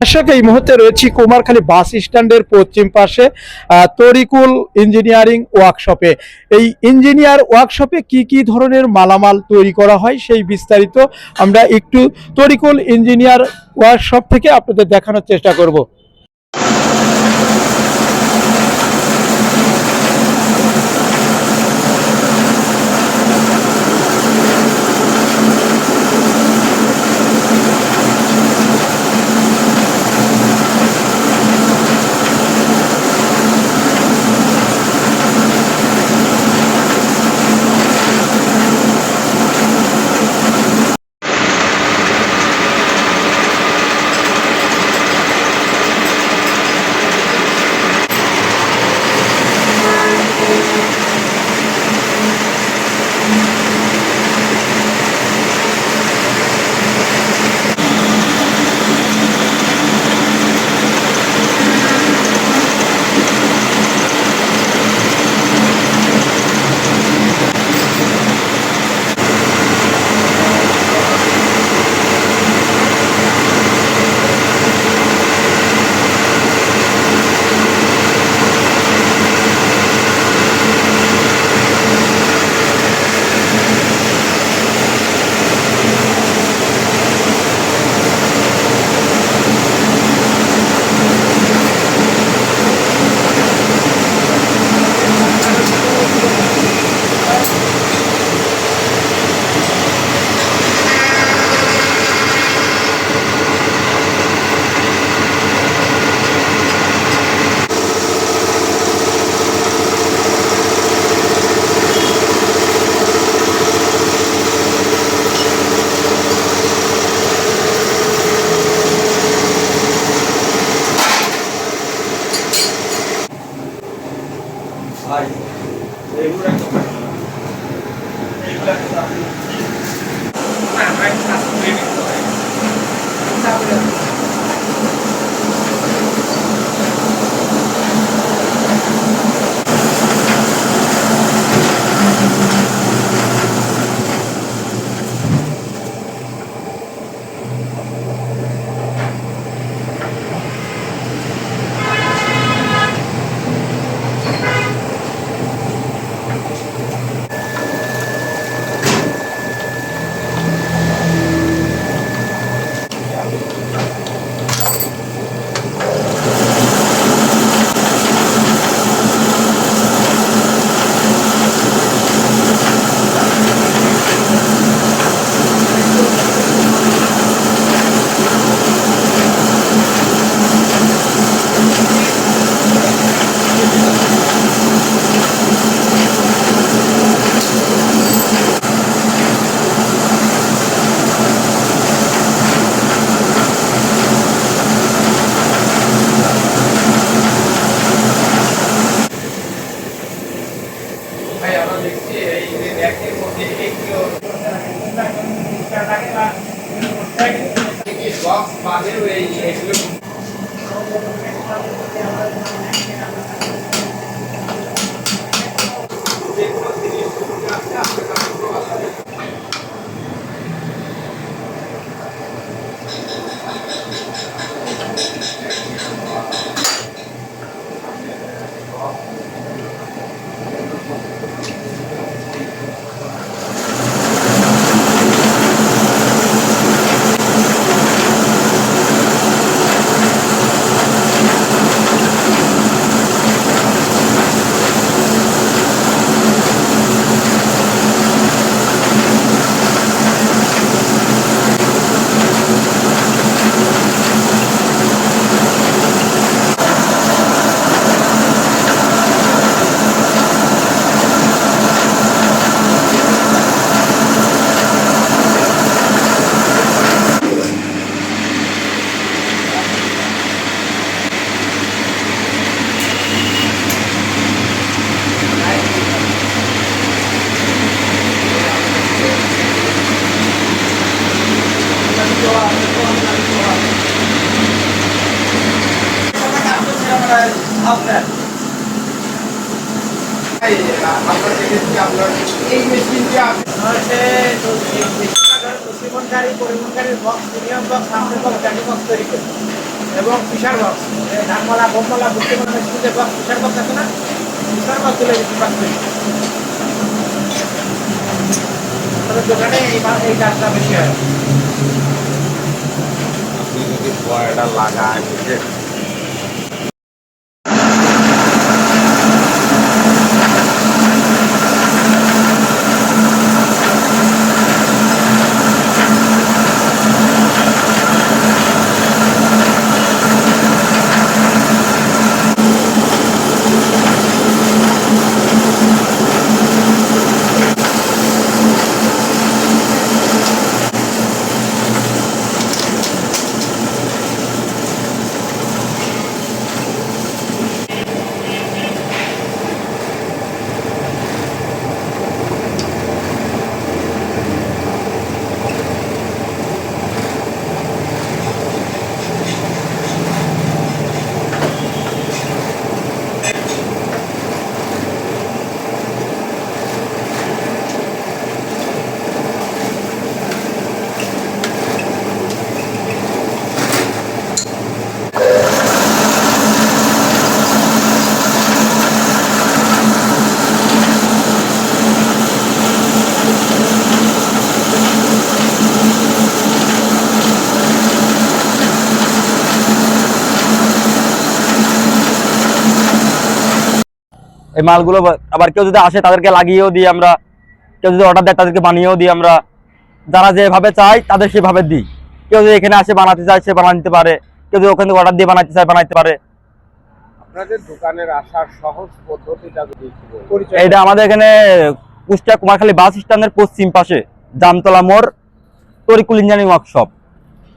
দর্শক, এই মুহূর্তে রয়েছি কুমারখালী বাস স্ট্যান্ডের পশ্চিম পাশে তরিকুল ইঞ্জিনিয়ারিং ওয়ার্কশপে। এই ইঞ্জিনিয়ার ওয়ার্কশপে কি কি ধরনের মালামাল তৈরি করা হয় সেই বিস্তারিত আমরা একটু তরিকুল ইঞ্জিনিয়ার ওয়ার্কশপ থেকে আপনাদের দেখানোর চেষ্টা করব। আপনার এই মেশিনটি মুসলিমনকারী পরিবহনকারীর বক্স প্রিমিয়াম বক্স সামনে বক্স গাড়ি বক্স তৈরি করে এবং ফিশার বক্স ধানমালা বুঝতে পারবেন বক্স ফিশার বক্স আছে না? ফিশার বক্সগুলো বেশি পাচ্ছেন আমাদের দোকানে এই এই কাজটা বেশি হয়। আপনি যদি বয়টা এই মালগুলো আবার কেউ যদি আসে তাদেরকে লাগিয়েও দিই আমরা। কেউ যদি অর্ডার দেয় তাদেরকে বানিয়েও দিই আমরা। যারা যেভাবে চায় তাদের সেভাবে দিই। কেউ যদি এখানে আসে বানাতে চায় সে বানাতে পারে। কেউ যদি ওখান থেকে অর্ডার দিয়ে বানাতে চায় বানাতে পারে। আপনাদের দোকানের আসার সহজ পদ্ধতিটা যদি একটু বলেন। পরিচয় এটা আমাদের এখানে কুষ্টিয়া কুমারখালী বাস স্ট্যান্ডের পশ্চিম পাশে জামতলা মোড় তরিকুল ইঞ্জিনিয়ারিং ওয়ার্কশপ।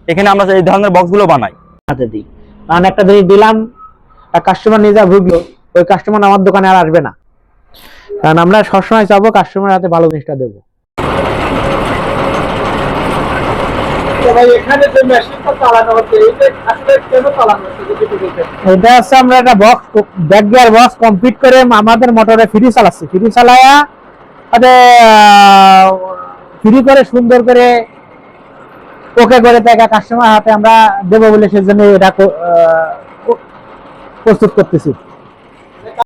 এখানে আমরা এই ধরনের বক্সগুলো বানাই। হাতে দিই। কারণ একটা জিনিস দিলাম কাস্টমার নিজে ভুগলো ওই কাস্টমার আমার দোকানে আর আসবে না। কারণ আমরা সবসময় চাবো কাস্টমার হাতে ভালো জিনিসটা দেবো। এটা হচ্ছে আমরা একটা box back gear box complete করে আমাদের মোটরে ফ্রি চালাচ্ছি। ফ্রি চালায়া তাতে ফ্রি করে সুন্দর করে ওকে করে দেখা কাস্টমার হাতে আমরা দেবো বলে সেজন্য এটা প্রস্তুত করতেছি।